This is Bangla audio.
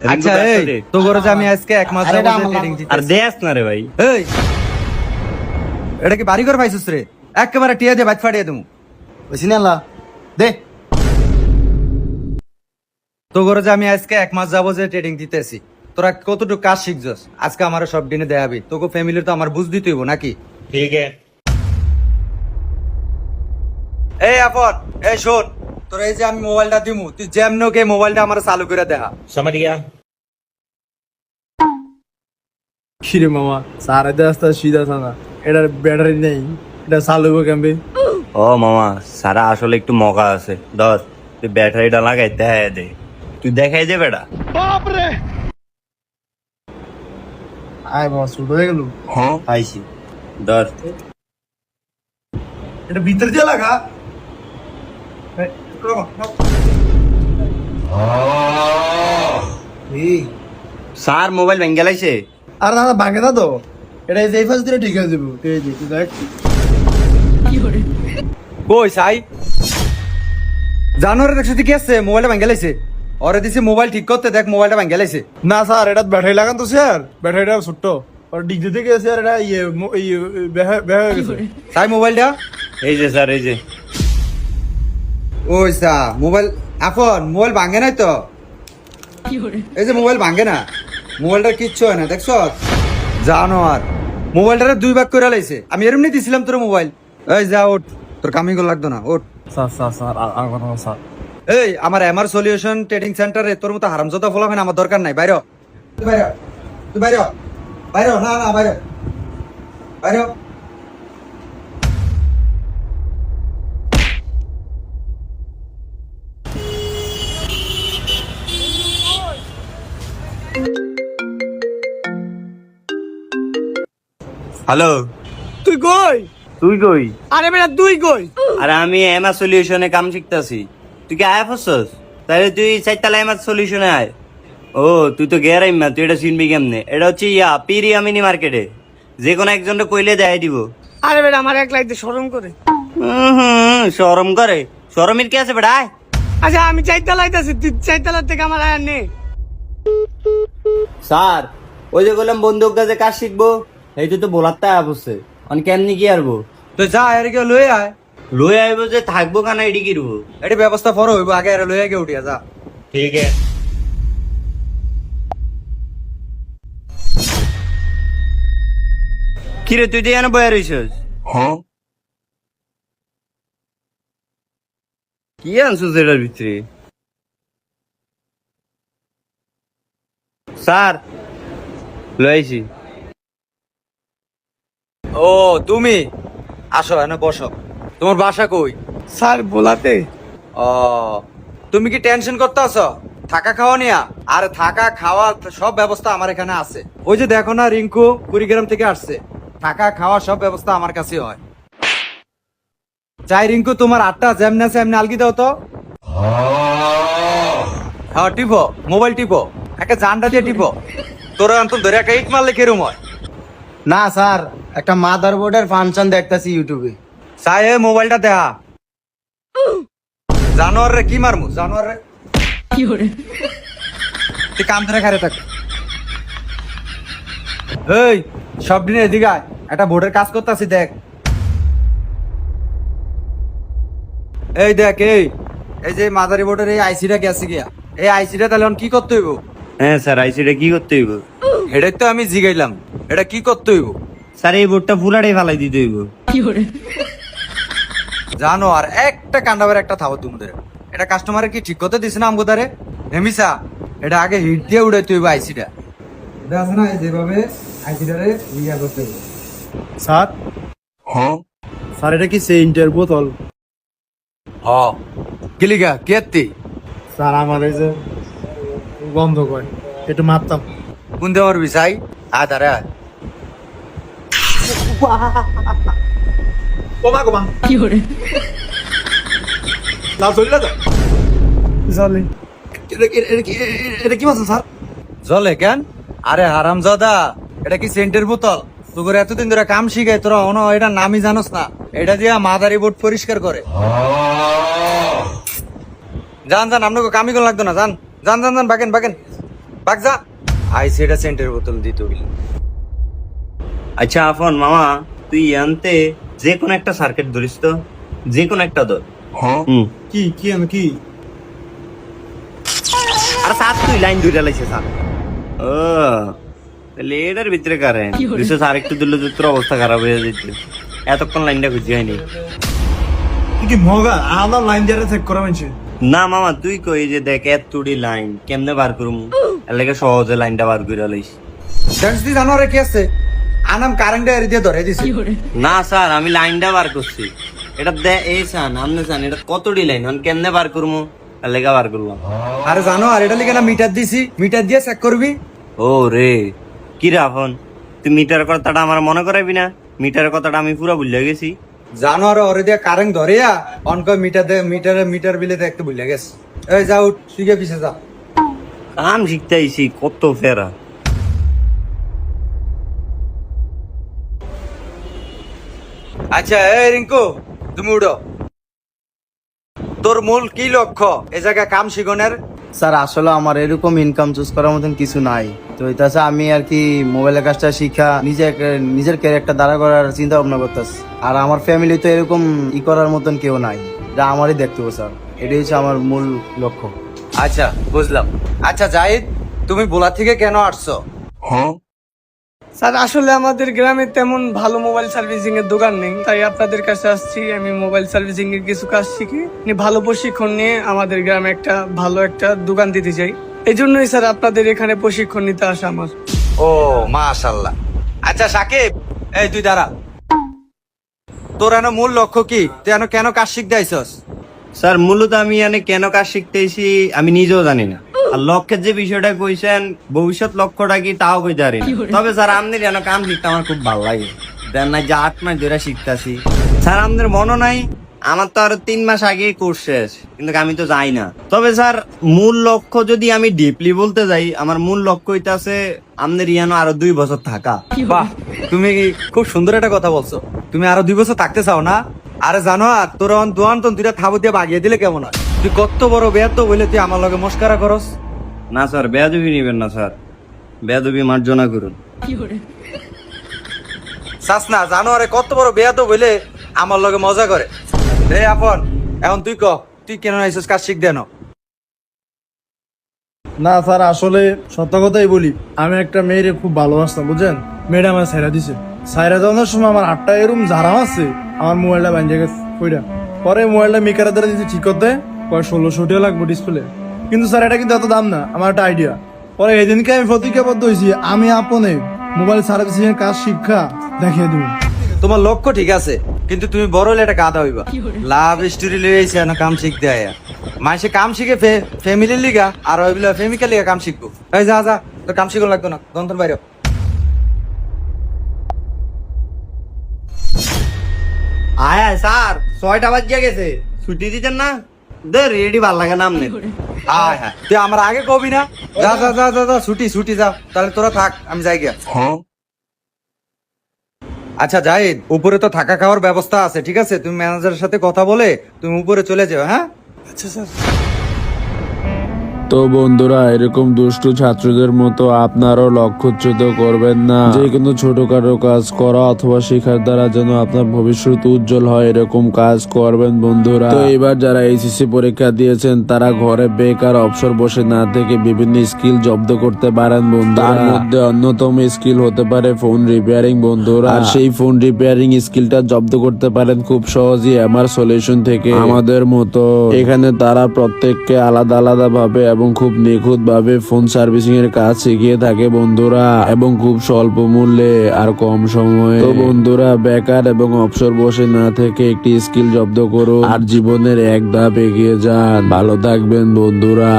আচ্ছা এই তো করে যে আমি আজকে এক মাস আরে দেয়াস না রে ভাই। এই এটা কি বাড়ি ঘর পাইছিস রে? একেবারে টিয়া দিয়ে বাইক ফাটিয়ে দেবো। না দে। তো করে আমি আজকে এক মাস যাব যে ট্রেনিং দিতেছি তোরা কতটুকু কাজ শিখছস? আজকে আমার সব দিনে দেখাবি তোকে ফ্যামিলির তো আমার বুঝ দিতেই হইবো নাকি? ঠিক আছে। এই আপন এই শোন। তোর এই যে আমি মোবাইলটা দিমু তুই যেমন কে মোবাইলটা আমার চালু করে দেখা সমঝ গিয়া কিরে মামা সারা রাস্তা সিধা থানা এটার ব্যাটারি নেই এটা চালু কেমবে? ও মামা সারা আসলে একটু মগা আছে। ধর তুই ব্যাটারিটা লাগাই দেখাই দে। তুই দেখাই দে বেটা। বাপরে! আয় বাবা শুট হয়ে গেল। হ্যাঁ। আইছি। ধর। এটা ভিতর দিয়ে লাগা। স্যার মোবাইল ভেঙে গেলাইছে। আর দাদা ভাঙে না তো। এটা এই ফার্স্ট দিলে ঠিক হয়ে যাব। এই যে তুই দেখ। কই সাই? জানোয়ারের তুই কি আছে মোবাইলটা ভাঙ্গে লাইছে ওরে দিছি মোবাইল ঠিক করতে দেখ মোবাইলটা ভাঙ্গে লাইছে না স্যার এটা ব্যাটারি লাগান তো স্যার। ব্যাটারিটা ছোট্ট। আর ডিগ্রি থেকে স্যার এটা ইয়ে ইয়ে বেহা বেহা গেছে। সাই মোবাইলটা এই যে স্যার এই যে। ওই সা মোবাইল আফন মোবাইল ভাঙ্গে নাই তো? এই যে মোবাইল ভাঙ্গে না মোবাইলটা কিচ্ছু হয় না দেখছ? জানোয়ার মোবাইলটা দুই ভাগ করে লাইছে। আমি এরমনি দিছিলাম তোর মোবাইল। এই যা ওঠ তোর কামিং করে লাগতো না ওঠ। স্যার স্যার স্যার আর আর স্যার। এই আমার এমআর সলিউশন ট্রেডিং সেন্টারে তোর মতো হারামজাদা ফলা হয় না আমার দরকার নাই বাইরে বাইরে বাইরে বাইরে না না বাইরে। বাইরে হ্যালো। তুই কই? তুই কই? আরে বেটা তুই কই? আরে আমি এমআর সলিউশনে কাম শিখতাছি। তুই কি আয় ফসস? তাহলে তুই চারতলা এমআর সলিউশনে আয়। ও তুই তো গেরাই মা তুই এটা চিনবি কেমনে? এটা হচ্ছে ইয়া পিরিয়া মিনি মার্কেটে যে কোনো একজনকে কইলে দেখাই দিব। আরে বেটা আমার এক লাইতে শরম করে। হুম সরম করে। শরমের কি আছে বেটা আচ্ছা আমি চাইতালাইতে আছি তুই চাইতালার থেকে আমার আয়ার নেই স্যার ওই যে বললাম বন্দুক গাছে কাজ শিখব? এই তো বোলার তাই অবশ্যই অনেক কেমনি কি আরবো? তুই যা এর কে লয়ে আয়। লই আইবো যে থাকব কানা এডি কিরবো? এটি ব্যবস্থা পরে হইব আগে এর লয়ে গে উঠিয়া যা। ঠিক আছে কিরে তুই তো এনে বয়ে রইছস? হ্যাঁ। কি আনছিস এটার ভিতরে? স্যার লইছি ও তুমি? আসো এনে বসো। তোমার বাসা কই? স্যার বোলাতে। ও তুমি কি টেনশন করতে আছো? থাকা খাওয়া নিয়া? আর থাকা খাওয়া সব ব্যবস্থা আমার এখানে আছে। ওই যে দেখো না রিঙ্কু কুড়িগ্রাম থেকে আসছে। থাকা খাওয়া সব ব্যবস্থা আমার কাছে হয়। চাই রিঙ্কু তোমার আটটা যেমনি আছে এমনি আলগি দাও তো। হ্যাঁ টিপো মোবাইল টিপো। একটা জানটা দিয়ে টিপো। তোরা অন্তত ধরে একটা ইট মারলে কেরম হয়? না স্যার একটা মাদার বোর্ডের ফাংশন দেখতাছি ইউটিউবে চাই এ মোবাইলটা দেখা। জানোয়ার রে কি মারমু? জানোয়ার রে কি হরে তুই কাম ধরে খারে থাক। এই সব দিনে এদিকে আয়। একটা বোর্ডের কাজ করতেছি দেখ। এই দেখ এই। এই যে মাদারি বোর্ডের এই আইসিটা গেছে গিয়া। এই আইসিটা তাহলে এখন কি করতে হইব? হ্যাঁ স্যার আইসিটা কি করতে হইব? এটাই তো আমি জিগাইলাম। এটা কি করতে হইব? স্যার এই বোর্ডটা পুরাটাই ফালাই দিতে হইব। জানো আর একটা কান্ডাবার একটা থাবো তোমাদের। এটা কাস্টমারে কি ঠিক করতে দিস না আমগো তারে হেমিসা এটা আগে হিট দিয়ে উড়ে তুই আইসিটা। এটা আছে না এই যেভাবে আইসিটারে ইয়া করতে হবে স্যার? হ্যাঁ? স্যার এটা কি সেন্টের বোতল? হ কিলিগা কেতি স্যার আমার এই যে গন্ধ করে একটু মারতাম কোন দেওয়ার বিষয়? তারে আয়। কমা কমা না চলে চলে কি- এটা কি মাছ স্যার জলে কেন? আরে হারাম এটা কি সেন্টের বোতল? তোর এতদিন ধরে কাম শিখাই তোরা অন এটা নামই জানোস না। এটা দিয়া মাদারি বোর্ড পরিষ্কার করে। যান যান আপনাকে কামি কোন লাগতো না যান। যান যান যান বাকেন বাকেন বাগ যা। আইসি এটা সেন্টের বোতল দিতে আচ্ছা আফন মামা তুই আনতে যে কোনো একটা সার্কিট ধরিস তো যে কোনো একটা ধর। কি কি আমি কি? আর সাত তুই লাইন দুইটা লাইছে স্যার ও তাহলে এটার ভিতরে কারেন্ট দুশো স্যার একটু দিলে তোর অবস্থা খারাপ হয়ে যেত। এতক্ষণ লাইনটা খুঁজে হয়নি। কি মগা? আমার লাইন যারা চেক করা মানছে না মামা তুই কই যে দেখ এত তুড়ি লাইন কেমনে বার করুম? এর লাগে সহজে লাইনটা বার করে লইস। জানিস তুই জানো আরে কি আছে? আনাম কারেন্টটা এর দিয়ে ধরে দিছি। না স্যার আমি লাইনটা বার করছি। এটা দে এই সান আমনে সান এটা কতটি লাইন আমি কেমনে বার করব লেগে বার করলাম। আরে জানো আর এটা লিখে না মিটার দিছি। মিটার দিয়ে চেক করবি? ও রে কি রে আফন তুই মিটার কথাটা আমার মনে করাবি না? মিটারের কথাটা আমি পুরো ভুলে গেছি। জানো আর ওরে দিয়ে কারেন্ট ধরে অন কর মিটার দে মিটার মিটার বিলে দেখতে ভুলে গেছে। এই যা উঠ তুই গিয়ে পিছে যা। কাম শিখতে আইছি কত ফেরা। আচ্ছা এই রিঙ্কু তুমি উঠো। তোর মূল কি লক্ষ্য? এ জায়গায় কাম শিখনের? স্যার আসলে আমার এরকম ইনকাম চুজ করার মতন কিছু নাই। তো এটা আমি আর কি মোবাইলের কাজটা শিখা নিজে নিজের ক্যারেক্টার দাঁড়া করার চিন্তা ভাবনা করতেছি। আর আমার ফ্যামিলি তো এরকম ই করার মতন কেউ নাই। যা আমারই দেখতে হবে স্যার। এটাই হচ্ছে আমার মূল লক্ষ্য। আচ্ছা বুঝলাম। আচ্ছা জাহিদ তুমি বোলা থেকে কেন আসছো? স্যার আসলে আমাদের গ্রামে তেমন ভালো মোবাইল সার্ভিসিং এর দোকান নেই তাই আপনাদের কাছে আসছি আমি মোবাইল সার্ভিসিং এর কিছু কাজ শিখি। নিয়ে ভালো প্রশিক্ষণ নিয়ে আমাদের গ্রামে একটা ভালো একটা দোকান দিতে চাই। এই জন্যই স্যার আপনাদের এখানে প্রশিক্ষণ নিতে আসা আমার। ও মাশাল্লাহ আচ্ছা সাকিব এই তুই দাঁড়া। তোর এন মূল লক্ষ্য কি? তুই এন কেন কাজ শিখতে আইসস স্যার মূলত আমি এনে কেন কাজ শিখতেছি আমি নিজেও জানি না। আর লক্ষ্যের যে বিষয়টা কইছেন ভবিষ্যৎ লক্ষ্যটা কি তাও কইতে পারি না। তবে স্যার আপনি যেন কাম শিখতে আমার খুব ভালো লাগে। দেন না যে আট মাস ধরে শিখতেছি। স্যার আপনাদের মনে নাই। আমার তো আরও তিন মাস আগে কোর্স শেষ কিন্তু আমি তো যাই না। তবে স্যার মূল লক্ষ্য যদি আমি ডিপলি বলতে যাই আমার মূল লক্ষ্য হইতাছে আপনাদের ইয়ানো আরও দুই বছর থাকা। বাহ তুমি খুব সুন্দর একটা কথা বলছো। তুমি আরও দুই বছর থাকতে চাও না? আরে জানো আর তোর অন দোয়ান তো দুইটা থাবু দিয়ে বাগিয়ে দিলে কেমন হয়? তুই কত বড় বেয়াত তো বলে তুই আমার লগে মস্কারা করস? না স্যার বেয়াদবি নিবেন না স্যার। বেয়াদবি মার্জনা করুন। চাস না জানো আরে কত বড় বেয়াত তো বলে আমার লগে মজা করে? রে আপন এখন তুই ক তুই কেন আইসস কাজ শিখ দেন? না স্যার আসলে সত্য কথাই বলি আমি একটা মেয়েরে খুব ভালোবাসতাম বুঝছেন? মেয়েটা আমার সাইরা দিছে। সাইরা দেওয়ানোর সময় আমার আটটা এরম ঝাড়া আছে। আমার মোবাইলটা বাঞ্জে গেছে কইরা। পরে মোবাইলটা মেকারের দ্বারা দিতে ঠিক করতে কয় ষোলোশো টাকা লাগবে ডিসপ্লে কিন্তু স্যার এটা কিন্তু এত দাম না আমার একটা আইডিয়া পরে এদিনকে আমি প্রতিজ্ঞাবদ্ধ হয়েছি আমি আপনে মোবাইল সার্ভিসিং এর কাজ শিক্ষা দেখিয়ে দিব। তোমার লক্ষ্য ঠিক আছে কিন্তু তুমি বড় হলে এটা গাদা হইবা। লাভ স্টোরি লইছে না কাম শিখতে আয়া। মাসে কাম শিখে ফ্যামিলির লিগা আর ওইগুলা ফ্যামিকার লিগা কাম শিখব। এই যা যা তো কাম শিখো লাগতো না দন্তর বাইরে। আয় আয় স্যার ছয়টা বাজিয়া গেছে। ছুটি দিতেন না? দে রেডি ভালো লাগে না। আমনে আয় হ্যাঁ তুই আমার আগে কবি না? যা যা যা যা যা ছুটি ছুটি যা। তাহলে তোরা থাক আমি যাই গিয়া। আচ্ছা জাহিদ উপরে তো থাকা খাওয়ার ব্যবস্থা আছে ঠিক আছে? তুমি ম্যানেজারের সাথে কথা বলে তুমি উপরে চলে যাও হ্যাঁ? আচ্ছা স্যার। তো বন্ধুরা, এরকম দুষ্টু ছাত্রদের মতো আপনারও লক্ষ্যচ্যুত করবেন না। যে কোনো ছোটখাটো কাজ করা অথবা শেখার দ্বারা যেন আপনার ভবিষ্যৎ উজ্জ্বল হয়, এরকম কাজ করবেন বন্ধুরা। তো এবার যারা এইচএসসি পরীক্ষা দিয়েছেন, তারা ঘরে বেকার অবসর বসে না থেকে বিভিন্ন স্কিল জব্দ করতে পারেন বন্ধুরা। তার মধ্যে অন্যতম স্কিল হতে পারে ফোন রিপেয়ারিং বন্ধুরা। আর সেই ফোন রিপেয়ারিং স্কিলটা জব্দ করতে পারেন খুব সহজেই আমার সলিউশন থেকে। আমাদের মতো এখানে তারা প্রত্যেককে আলাদা আলাদা ভাবে এবং খুব নিখুঁত ভাবে ফোন সার্ভিসিং এর কাজ শিখিয়ে থাকে বন্ধুরা এবং খুব স্বল্প মূল্যে আর কম সময়ে। তো বন্ধুরা, বেকার এবং অবসর বসে না থেকে একটি স্কিল জব্দ করো আর জীবনের এক ধাপ এগিয়ে যান। ভালো থাকবেন বন্ধুরা।